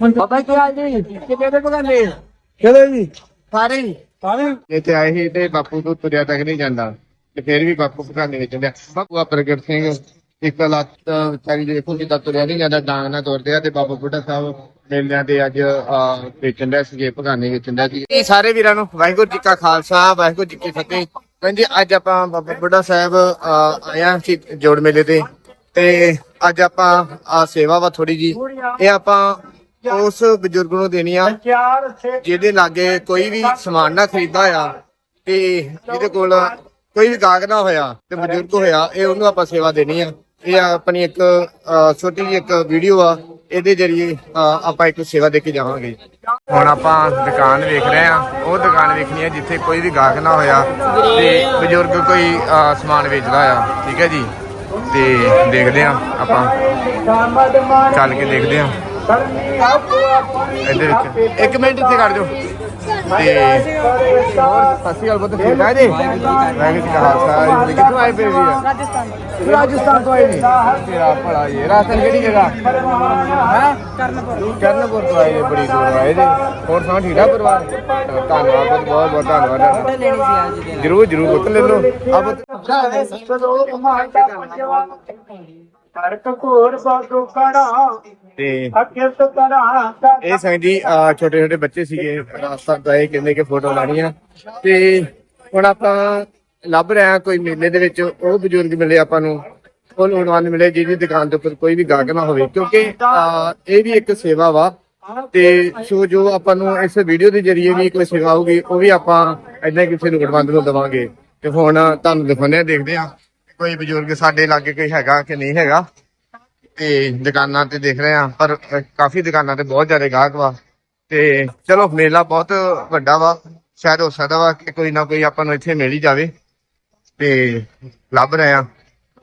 ਬਾਬਾ ਕੀ ਹਾਲ ਜੀ? ਕਿਵੇਂ ਦੇ ਪਕਾਨੇ ਚਲੋ ਜੀ? ਸਾਰੇ ਸਾਰੇ? ਇੱਥੇ ਆਏ ਸੀ ਤੇ ਬਾਪੂ ਤੋਂ ਤੁਰਿਆ ਤੱਕ ਨਹੀਂ ਜਾਂਦਾ। ਤੇ ਫਿਰ ਵੀ ਬਾਪੂ ਪਕਾਨੇ ਵਿੱਚ ਜਾਂਦਾ ਬਾਪੂ ਆ ਪ੍ਰਗਟ ਸਿੰਘ ਇੱਕ ਲੱਤ ਵਿਚਾਰੀ ਦੇ ਦੇਖੋ ਜਿੱਦਾਂ ਤੁਰਿਆ ਨਹੀਂ ਜਾਂਦਾ ਡਾਂਗ ਨਾਲ ਤੁਰਦੇ ਆ ਤੇ ਬਾਬਾ ਬੁੱਢਾ ਸਾਹਿਬ ਮੇਲਿਆਂ ਦੇ ਅੱਜ ਅਹ, ਵੇਚਣ ਦਾ ਸੀਗੇ ਪਕਾਨੇ ਵੇਚਣ ਦਾ ਸੀ। ਇਹ ਸਾਰੇ ਵੀਰਾਂ ਨੂੰ ਵਾਹਿਗੁਰੂ ਜੀ ਕਾ ਖਾਲਸਾ ਵਾਹਿਗੁਰੂ ਜੀ ਕੀ ਫਤਿਹ। ਕਹਿੰਦੇ ਅੱਜ ਆਪਾਂ ਬਾਬਾ ਬੁੱਢਾ ਸਾਹਿਬ ਆਇਆ ਸੀ ਜੋੜ ਮੇਲੇ ਤੇ। ਤੇ ਅੱਜ ਆਪਾਂ ਆ ਸੇਵਾ ਵਾ ਥੋੜੀ ਜੀ ਇਹ ਆਪਾਂ ਉਸ ਬਜ਼ੁਰਗ ਨੂੰ ਦੇਣੀ ਆ ਜਿਹਦੇ ਲਾਗੇ ਕੋਈ ਵੀ ਸਮਾਨ ਨਾ ਖਰੀਦਾ ਆ ਤੇ ਜਿਹਦੇ ਕੋਲ ਕੋਈ ਵੀ ਗਾਹਕ ਨਾ ਹੋਇਆ ਤੇ ਬਜ਼ੁਰਗ ਹੋਇਆ ਇਹ ਉਹਨੂੰ ਆਪਾਂ ਸੇਵਾ ਦੇਣੀ ਆ। ਇਹ ਆਪਣੀ ਇੱਕ ਛੋਟੀ ਜਿਹੀ ਇੱਕ ਵੀਡੀਓ ਆ ਇਹਦੇ ਜਰੀਏ ਆਪਾਂ ਇੱਕ ਸੇਵਾ ਦੇ ਕੇ ਜਾਵਾਂਗੇ। ਹੁਣ ਆਪਾਂ ਦੁਕਾਨ ਵੇਖ ਰਹੇ ਆ ਉਹ ਦੁਕਾਨ ਵੇਖਣੀ ਆ ਜਿੱਥੇ ਕੋਈ ਵੀ ਗਾਹਕ ਨਾ ਹੋਇਆ ਤੇ ਬਜ਼ੁਰਗ ਕੋਈ ਸਮਾਨ ਵੇਚਦਾ ਆ ਠੀਕ ਹੈ ਜੀ? ਤੇ ਦੇਖਦੇ ਆ ਆਪਾਂ ਚੱਲ ਕੇ ਦੇਖਦੇ ਆ। ਇਹਦੇ ਵਿੱਚ ਇੱਕ ਮਿੰਟ ਇੱਥੇ ਕਰ ਦਿਓ ਤੇ ਸਤਿ ਸ਼੍ਰੀ ਅਕਾਲ ਬਹੁਤ ਠੀਕ ਹੈ ਜੀ? ਮੈਂ ਕਿਹਾ ਖਾਲਸਾ ਜੀ ਕਿੱਥੋਂ ਆਏ ਪਏ ਜੀ? ਰਾਜਸਥਾਨ ਰਾਜਸਥਾਨ ਤੋਂ ਆਏ ਜੀ। ਤੇਰਾ ਭਲਾ ਜੀ ਰਾਜਸਥਾਨ ਕਿਹੜੀ ਜਗ੍ਹਾ? ਹੈ? ਕਰਨਪੁਰ ਕਰਨਪੁਰ ਤੋਂ ਆਏ ਜੀ, ਬੜੀ ਦੂਰ ਆਏ ਜੀ। ਹੋਰ ਸੁਣਾ ਠੀਕ ਠਾਕ ਪਰਿਵਾਰ? ਧੰਨਵਾਦ, ਬਹੁਤ ਬਹੁਤ ਬਹੁਤ ਧੰਨਵਾਦ ਲੈਣੀ ਸੀ ਅੱਜ ਜਰੂਰ ਜਰੂਰ ਬੁੱਤ ਲੈ ਲਓ। ਅਬ ਹਰਕ ਘੋਰ ਬਾਗੋ ਤੇ ਇਹ ਸੰਗ ਜੀ ਛੋਟੇ ਛੋਟੇ ਬੱਚੇ ਸੀਗੇ ਰਾਜਸਥਾਨ ਤੋਂ ਆਏ ਕਹਿੰਦੇ ਕਿ ਫੋਟੋ ਲਾਣੀ ਆ। ਤੇ ਹੁਣ ਆਪਾਂ ਲੱਭ ਰਹੇ ਆ ਕੋਈ ਮੇਲੇ ਦੇ ਵਿੱਚ ਉਹ ਬਜ਼ੁਰਗ ਮਿਲੇ ਆਪਾਂ ਨੂੰ ਉਹ ਲੋੜਵੰਦ ਮਿਲੇ ਜਿਹਦੀ ਦੁਕਾਨ ਦੇ ਉੱਪਰ ਕੋਈ ਵੀ ਗਾਹਕ ਨਾ ਹੋਵੇ ਕਿਉਂਕਿ ਇਹ ਵੀ ਇੱਕ ਸੇਵਾ ਵਾ। ਤੇ ਸੋ ਜੋ ਆਪਾਂ ਨੂੰ ਇਸ ਵੀਡੀਓ ਦੇ ਜ਼ਰੀਏ ਵੀ ਕੋਈ ਸੇਵਾ ਹੋਊਗੀ ਉਹ ਵੀ ਆਪਾਂ ਹੀ ਕਿਸੇ ਲੋੜਵੰਦ ਨੂੰ ਦਵਾਂਗੇ। ਤੇ ਹੁਣ ਤੁਹਾਨੂੰ ਦਿਖਾਉਂਦੇ ਆ ਦੇਖਦੇ ਆ ਕੋਈ ਬਜ਼ੁਰਗ ਸਾਡੇ ਲਾਗੇ ਕੋਈ ਹੈਗਾ ਕਿ ਨਹੀਂ ਹੈਗਾ ਤੇ ਦੁਕਾਨਾਂ ਤੇ ਦੇਖ ਰਹੇ ਆ ਪਰ ਕਾਫੀ ਦੁਕਾਨਾਂ ਤੇ ਬਹੁਤ ਜ਼ਿਆਦਾ ਗਾਹਕ ਵਾ। ਤੇ ਚਲੋ ਮੇਲਾ ਬਹੁਤ ਵੱਡਾ ਵਾ ਸ਼ਾਇਦ ਹੋ ਸਕਦਾ ਵਾ ਕਿ ਕੋਈ ਨਾ ਕੋਈ ਆਪਾਂ ਨੂੰ ਇੱਥੇ ਮਿਲ ਹੀ ਜਾਵੇ। ਤੇ ਲੱਭ ਰਹੇ ਆ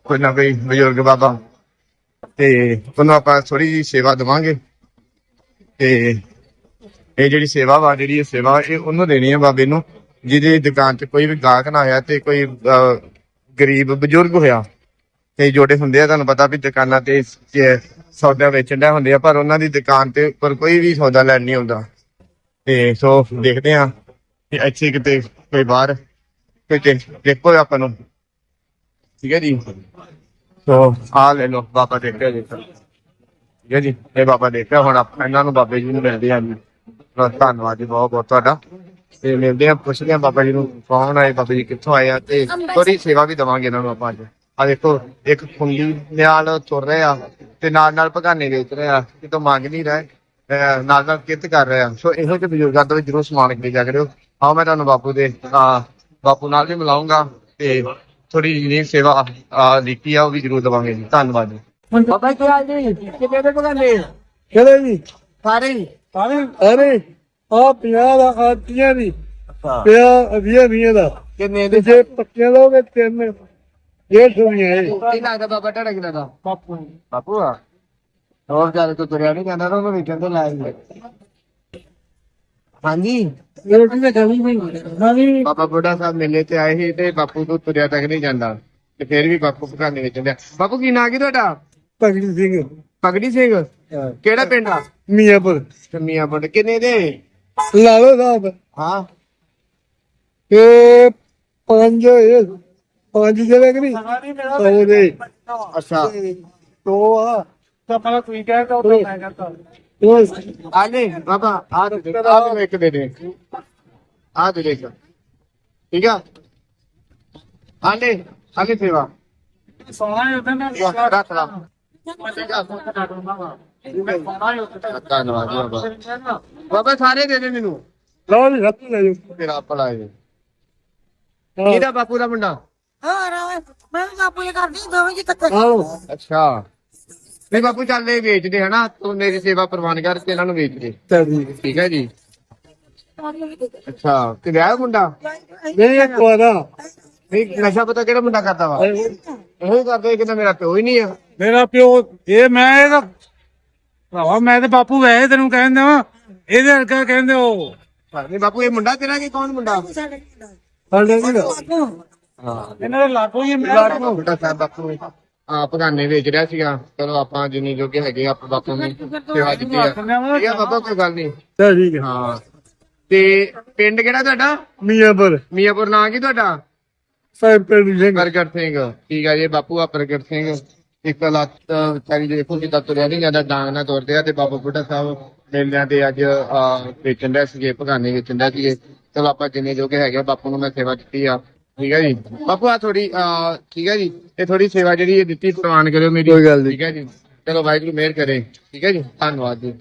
ਕੋਈ ਨਾ ਕੋਈ ਬਜ਼ੁਰਗ ਬਾਬਾ। ਤੇ ਉਹਨੂੰ ਆਪਾਂ ਥੋੜੀ ਜੀ ਸੇਵਾ ਦਵਾਂਗੇ। ਤੇ ਇਹ ਜਿਹੜੀ ਸੇਵਾ ਵਾ ਜਿਹੜੀ ਇਹ ਸੇਵਾ ਇਹ ਉਹਨੂੰ ਦੇਣੀ ਆ ਬਾਬੇ ਨੂੰ ਜਿਹਦੇ ਦੁਕਾਨ ਚ ਕੋਈ ਵੀ ਗਾਹਕ ਨਾ ਆਇਆ ਤੇ ਕੋਈ ਅ, ਗਰੀਬ ਬਜ਼ੁਰਗ ਹੋਇਆ। ਤੇ ਜੋੜੇ ਹੁੰਦੇ ਆ, ਤੁਹਾਨੂੰ ਪਤਾ ਵੀ ਦੁਕਾਨਾਂ ਤੇ ਸੌਦਾ ਵੇਚਣ ਦਾ ਹੁੰਦੇ ਆ, ਪਰ ਉਹਨਾਂ ਦੀ ਦੁਕਾਨ ਤੇ ਉੱਪਰ ਕੋਈ ਵੀ ਸੌਦਾ ਲੈਣ ਨਹੀਂ ਆਉਂਦਾ। ਤੇ ਸੋ ਦੇਖਦੇ ਆ ਕਿ ਇੱਥੇ ਕਿਤੇ ਕੋਈ ਬਾਹਰ, ਕੋਈ ਦੇ- ਦੇਖੋ ਆਪਾਂ ਨੂੰ। ਠੀਕ ਹੈ ਜੀ? ਸੋ ਆ ਲੈ ਲੋ ਬਾਬਾ ਦੇਖਿਆ ਜੀ। ਠੀਕ ਹੈ ਜੀ? ਇਹ ਬਾਬਾ ਦੇਖਿਆ, ਹੁਣ ਆਪਾਂ ਇਹਨਾਂ ਨੂੰ ਬਾਬੇ ਜੀ ਨੂੰ ਮਿਲਦੇ ਆ ਜੀ। ਧੰਨਵਾਦ ਜੀ ਬਹੁਤ ਬਹੁਤ ਤੁਹਾਡਾ। ਤੇ ਮਿਲਦੇ ਆ ਪੁੱਛਦੇ ਆ ਬਾਬਾ ਜੀ ਨੂੰ ਕੌਣ ਆਏ ਬਾਬਾ ਜੀ ਕਿੱਥੋਂ ਆਏ ਆ ਤੇ ਥੋੜੀ ਸੇਵਾ ਵੀ ਦਵਾਂਗੇ ਇਹਨਾਂ ਨੂੰ ਆਪਾਂ ਅੱਜ। ਆ ਦੇਖੋ ਇੱਕ ਖੁੰਡੀ ਨਾਲ ਤੁਰ ਰਹੇ ਆ ਤੇ ਨਾਲ ਨਾਲ ਭਗਾਨੇ ਵੇਚ ਰਹੇ ਆ ਕਿਤੋਂ ਮੰਗ ਨਹੀਂ ਰਹੇ ਨਾਲ ਨਾਲ ਕਿਰਤ ਕਰ ਰਹੇ ਆ। ਸੋ ਇਹੋ ਜਿਹੇ ਬਜ਼ੁਰਗਾਂ ਤੋਂ ਜਰੂਰ ਸਮਾਨ ਖਰੀਦਿਆ ਕਰਿਓ। ਆਓ ਮੈਂ ਤੁਹਾਨੂੰ ਬਾਪੂ ਦੇ ਆ ਬਾਪੂ ਨਾਲ ਵੀ ਮਿਲਾਉਂਗਾ ਤੇ ਥੋੜੀ ਜਿਹੀ ਸੇਵਾ ਆ ਲਿਖੀ ਆ ਉਹ ਵੀ ਜਰੂਰ ਦਵਾਂਗੇ ਜੀ। ਧੰਨਵਾਦ ਜੀ। ਬਾਬਾ ਕੀ ਹਾਲ ਜੀ? ਕਿਵੇਂ ਦੇ ਪਕਾਨੇ ਚਲੋ ਜੀ? ਸਾਰੇ। ਸਾਰੇ? ਅਰੇ! ਆ ਪੰਜਾਹ ਦਾ ਆਤੀਆਂ ਦੀ ਪਿਆ ਵੀਹ ਵੀਹ ਦਾ ਕਿੰਨੇ ਤੇ ਜੇ ਪੱਕੀਆਂ ਲੋਗੇ ਤਿੰਨ ਡੇਢ ਸੌ ਦੀਆਂ ਇਹ। ਕੀ ਲੱਗਦਾ ਬਾਬਾ ਟੜਾ ਕਿੰਨਾ ਦਾ ਬਾਪੂ ਬਾਪੂ ਆ? ਹੋਰ ਜਦ ਕੋਈ ਤੁਰਿਆ ਨਹੀਂ ਜਾਂਦਾ ਤਾਂ ਉਹਨੂੰ ਵੇਚਣ ਤੇ ਲਾਇਆ ਹਾਂਜੀ। ਰੋਟੀ ਤੇ ਖਾਣੀ ਨਹੀਂ ਨਵੀਂ ਬਾਬਾ ਬੁੱਢਾ ਸਾਹਿਬ ਮੇਲੇ ਤੇ ਆਏ ਸੀ ਤੇ ਬਾਪੂ ਤੋਂ ਤੁਰਿਆ ਤੱਕ ਨਹੀਂ ਜਾਂਦਾ। ਤੇ ਫਿਰ ਵੀ ਬਾਪੂ ਪਕਾਨੇ ਵਿੱਚ ਜਾਂਦਾ ਬਾਪੂ ਕੀ ਨਾਂ ਕੀ ਤੁਹਾਡਾ? ਭਗਤ ਸਿੰਘ। ਪਗੜੀ ਸਿੰਘ। ਕਿਹੜਾ ਪਿੰਡ ਆ? ਮੀਆਂਪੁਰ। ਮੀਆਂ ਪਿੰਡ ਕਿੰਨੇ ਦੇ? ਲਾਲੋ ਸਾਹਿਬ ਹਾਂ। ਇਹ ਪੰਜ ਇਹ ਪੰਜ ਜਿਹੜੇ ਕਿ ਨਹੀਂ? ਉਹਦੇ ਅੱਛਾ। ਦੋ ਆ। ਤਾਂ ਪਹਿਲਾਂ ਤੁਸੀਂ ਕਹਿ ਤਾ ਉਹ ਮੈਂ ਕਹਤਾ ਆ ਲੈ ਬਾਬਾ ਆ ਦੇ ਦੇ, ਆ ਦੇ ਇੱਕ ਦੇ ਦੇ। ਆ ਦੇ ਦੇ ਇੱਕ। ਠੀਕ ਆ? ਆ ਲੈ ਆ ਲੈ ਸੇਵਾ। ਹੀ ਉਹਦੇ ਨਾਲ ਰੱਖ ਲਾ। ਧੰਨਵਾਦ ਜੀ ਬਾਬਾ ਬਾਬਾ ਸਾਰੇ ਦੇ ਦੇ ਮੈਨੂੰ। ਲਓ ਜੀ ਹੱਥ ਲੈ ਜਾਓ ਤੇਰਾ ਹੈ ਹਾਂ। ਕਿਹਦਾ ਬਾਪੂ ਦਾ ਮੁੰਡਾ? ਹਾਂ ਮੈਂ ਵੀ ਬਾਪੂ ਇਹ ਕਰਦੀ ਦੋਵੇਂ ਜੀ ਤੱਕ ਆਓ ਅੱਛਾ। ਨਹੀਂ ਬਾਪੂ ਚੱਲ ਇਹ ਵੇਚਦੇ ਹਨਾ। ਤੂੰ ਮੇਰੀ ਸੇਵਾ ਪ੍ਰਵਾਨ ਕਰਕੇ ਇਹਨਾਂ ਨੂੰ ਵੇਚ ਦੇ। ਠੀਕ ਹੈ ਜੀ। ਅੱਛਾ। ਤੇ ਵਿਆਹ ਮੁੰਡਾ? ਨਹੀਂ ਇੱਕ ਵਾਰਾ ਨਹੀਂ ਨਸ਼ਾ ਪਤਾ ਕਿਹੜਾ ਮੁੰਡਾ ਕਰਦਾ ਵਾ? ਇਹੋ ਹੀ ਕਰਦੇ ਕਿ ਮੇਰਾ ਪਿਓ ਹੀ ਨਹੀਂ ਆ। ਮੇਰਾ ਪਿਓ ਇਹ ਮੈਂ ਇਹਦਾ ਭਰਾਵਾ ਮੈਂ ਤੇ ਬਾਪੂ ਵੈਸੇ ਤੈਨੂੰ ਕਹਿੰਦਾ ਵਾ ਇਹਦੇ ਵਰਗਾ ਕਹਿੰਦੇ ਉਹ ਨਹੀਂ ਬਾਪੂ ਇਹ ਮੁੰਡਾ ਤੇਰਾ ਕਿ ਕੌਣ ਮੁੰਡਾ? ਸਾਡੇ ਨਹੀਂ ਹਾਂ ਇਹਨਾਂ ਦੇ ਲਾਗੋ ਹੀ ਮੈਂ ਮੁੰਡਾ ਸਾਹਿਬ ਬਾਪੂ ਆ ਪਗਾਨੇ ਵੇਚ ਰਿਹਾ ਸੀਗਾ। ਚਲੋ ਆਪਾਂ ਜਿੰਨੀ ਜੋਗੇ ਹੈਗੇ ਆ, ਆਪਾਂ ਬਾਪੂ ਨੂੰ ਸੇਵਾ ਦਿੱਤੀ ਆ। ਠੀਕ ਆ ਬਾਬਾ ਕੋਈ ਗੱਲ ਨਹੀਂ। ਠੀਕ ਹੈ ਹਾਂ। ਤੇ ਪਿੰਡ ਕਿਹੜਾ ਤੁਹਾਡਾ? ਮੀਆਂਪੁਰ। ਮੀਆਂਪੁਰ ਨਾਂ ਕੀ ਤੁਹਾਡਾ? ਸਾਹਿਬ ਪਿੰਡ ਸਿੰਘ। ਪ੍ਰਗਟ ਸਿੰਘ। ਠੀਕ ਆ ਜੀ ਬਾਪੂ ਆ ਪ੍ਰਗਟ ਸਿੰਘ। ਇੱਕ ਲੱਤ ਵਿਚਾਰੀ ਦੇ ਦੇਖੋ ਕਿਤਾ ਤੁਰਿਆ ਨਹੀਂ ਜਾਂਦਾ ਡਾਂਗ ਨਾਲ ਤੁਰਦੇ ਆ ਤੇ ਬਾਬਾ ਬੁੱਢਾ ਸਾਹਿਬ ਮੇਲਿਆਂ ਤੇ ਅੱਜ ਆ, ਵੇਚਣ ਦੇ ਸੀਗੇ ਭਗਾਨੇ ਵੇਚਣ ਦੇ ਸੀਗੇ। ਚਲੋ ਆਪਾਂ ਜਿੰਨੇ ਜੋਗੇ ਹੈਗੇ ਆ, ਬਾਪੂ ਨੂੰ ਮੈਂ ਸੇਵਾ ਦਿੱਤੀ ਆ। ਠੀਕ ਹੈ ਜੀ? ਬਾਪੂ ਆ ਥੋੜੀ ਠੀਕ ਹੈ ਜੀ? ਇਹ ਥੋੜੀ ਸੇਵਾ ਜਿਹੜੀ ਇਹ ਦਿੱਤੀ ਪ੍ਰਵਾਨ ਕਰਿਓ ਮੇਰੀ। ਕੋਈ ਗੱਲ। ਠੀਕ ਹੈ ਜੀ? ਚਲੋ ਵਾਹਿਗੁਰੂ ਮਿਹਰ ਕਰੇ। ਠੀਕ ਹੈ ਜੀ? ਧੰਨਵਾਦ ਜੀ।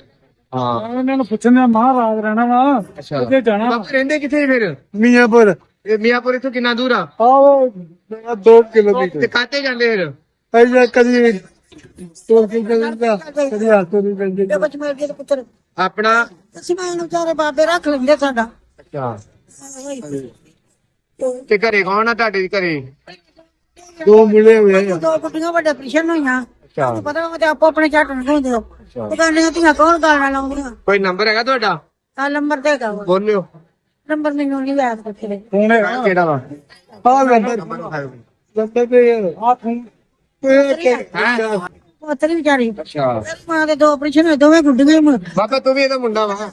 ਹਾਂ। ਇਹਨਾਂ ਨੂੰ ਪੁੱਛਣਾ ਮਹਾਰਾਜ ਰਹਿਣਾ ਵਾ। ਅੱਛਾ। ਕਿੱਥੇ ਜਾਣਾ ਬਾਪੂ ਰਹਿੰਦੇ ਕਿੱਥੇ ਫਿਰ? ਮੀਆਂਪੁਰ। ਇਹ ਮੀਆਂਪੁਰ ਇੱਥੋਂ ਕਿੰਨਾ ਦੂਰ ਆ? ਆਓ 2 ਤੇ ਕਿਲੋਮੀਟਰ। ਕਾਤੇ ਜਾਂਦੇ ਫਿਰ? ਐਜਾ ਕਦੀ ਤੋਂ ਕੀ ਕਹਿੰਦਾ ਕਦੀ ਹੱਥੋਂ ਨਹੀਂ ਪੈਂਦੇ। ਤੇ ਬਚ ਮੇਰੇ ਦੇ ਪੁੱਤਰ। ਆਪਣਾ? ਅਸੀਂ ਮੈਂ ਇਹਨੂੰ ਵਿਚਾਰੇ ਬਾਬੇ ਰੱਖ ਲੈਂਦੇ ਸਾਡਾ। ਅੱਛਾ। ਤੇ ਘਰੇ ਕੌਣ ਆ ਤੁਹਾਡੇ ਘਰੇ? ਦੋ ਮੁੰਡੇ ਹੋਏ ਆ। ਦੋ ਗੁੱਡੀਆਂ ਵੱਡੇ ਆਪਰੇਸ਼ਨ ਹੋਈਆਂ। ਅੱਛਾ। ਤੁਹਾਨੂੰ ਪਤਾ ਉਹ ਤੇ ਆਪੋ ਆਪਣੇ ਝੱਟ ਨਗਾਉਂਦੇ ਹੋ ਦੁਕਾਨਾਂ ਧੀਆਂ ਕੌਣ ਗਾਣਾ ਲਾਉਂਦੀਆਂ? ਕੋਈ ਨੰਬਰ ਹੈਗਾ ਤੁਹਾਡਾ? ਆ ਨੰਬਰ ਦੇਗਾ ਵਾ। ਬੋਲਿਓ। ਨੰਬਰ ਮੈਨੂੰ ਨਹੀਂ ਯਾਦ ਕਿੱਥੇ ਫੋਨ ਹੈ ਕਿਹੜਾ ਵਾ? ਆ ਨੰਬਰ ਨੰਬਰ ਤੇ ਆ। ਫੋਨ ਪੁੱਤਰੀ ਵਿਚਾਰੀ। ਅੱਛਾ। ਮਾਂ ਦੇ ਦੋ ਆਪਰੇਸ਼ਨ ਹੋਏ ਦੋਵੇਂ ਗੁੱਡੀਆਂ ਹੀ ਬਾਬਾ ਤੂੰ ਵੀ ਇਹਦਾ ਮੁੰਡਾ ਵਾ।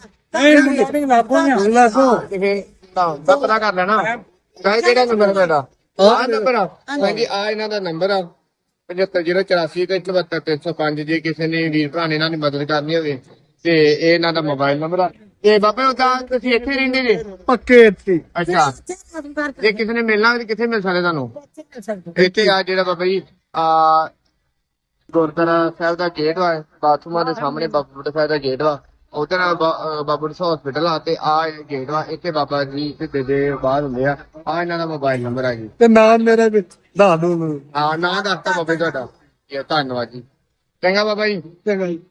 ਲਾਗੋ ਤੇ ਫਿਰ ਤਾਂ ਦਾ ਪਤਾ ਕਰ ਲੈਣਾ। ਕਹੇ ਕਿਹੜਾ ਨੰਬਰ ਤੁਹਾਡਾ? ਆਹ ਨੰਬਰ ਆ? ਹਾਂਜੀ। ਆ ਇਹਨਾਂ ਦਾ ਨੰਬਰ ਆ। 7584 ਤੇ 74305 ਜੇ ਕਿਸੇ ਨੇ ਵੀਰ ਭਰਾ ਨੇ ਇਹਨਾਂ ਦੀ ਮਦਦ ਕਰਨੀ ਹੋਵੇ ਤੇ ਇਹ ਇਹਨਾਂ ਦਾ ਮੋਬਾਈਲ ਨੰਬਰ ਆ। ਤੇ ਬਾਬਾ ਉਹ ਤਾਂ ਤੁਸੀਂ ਇੱਥੇ ਰਹਿੰਦੇ ਜੇ? ਪੱਕੇ ਇੱਥੇ। ਅੱਛਾ। ਜੇ ਕਿਸੇ ਨੇ ਮਿਲਣਾ ਹੋਵੇ ਤਾਂ ਕਿੱਥੇ ਮਿਲ ਸਕਦੇ ਤੁਹਾਨੂੰ? ਇੱਥੇ ਆ ਜਿਹੜਾ ਬਾਬਾ ਜੀ ਆ ਗੁਰਦੁਆਰਾ ਸਾਹਿਬ ਦਾ ਗੇਟ ਵਾ ਬਾਥਰੂਮਾਂ ਦੇ ਸਾਹਮਣੇ ਬਾਬਾ ਬੁੱਢਾ ਸਾਹਿਬ ਦਾ ਗੇਟ ਵਾ। ਉਧਰ ਬਾਬਾ ਬੁੱਢਾ ਹਸਪੀਟਲ ਆ ਤੇ ਆ ਗੇਟ ਵਾ ਇੱਥੇ ਬਾਬਾ ਜੀ ਤੇ ਦੇ ਬਾਹਰ ਹੁੰਦੇ ਆ। ਆ ਇਹਨਾਂ ਦਾ ਮੋਬਾਈਲ ਨੰਬਰ ਆ ਜੀ। ਤੇ ਨਾਮ ਮੇਰਾ ਵੀ ਦੱਸ ਦੋ ਆ ਨਾਂ ਦੱਸਤਾ ਬਾਬਾ ਜੀ ਤੁਹਾਡਾ। ਇਹ ਧੰਨਵਾਦ ਜੀ। ਚੰਗਾ ਬਾਬਾ ਜੀ। ਚੰਗਾ ਜੀ।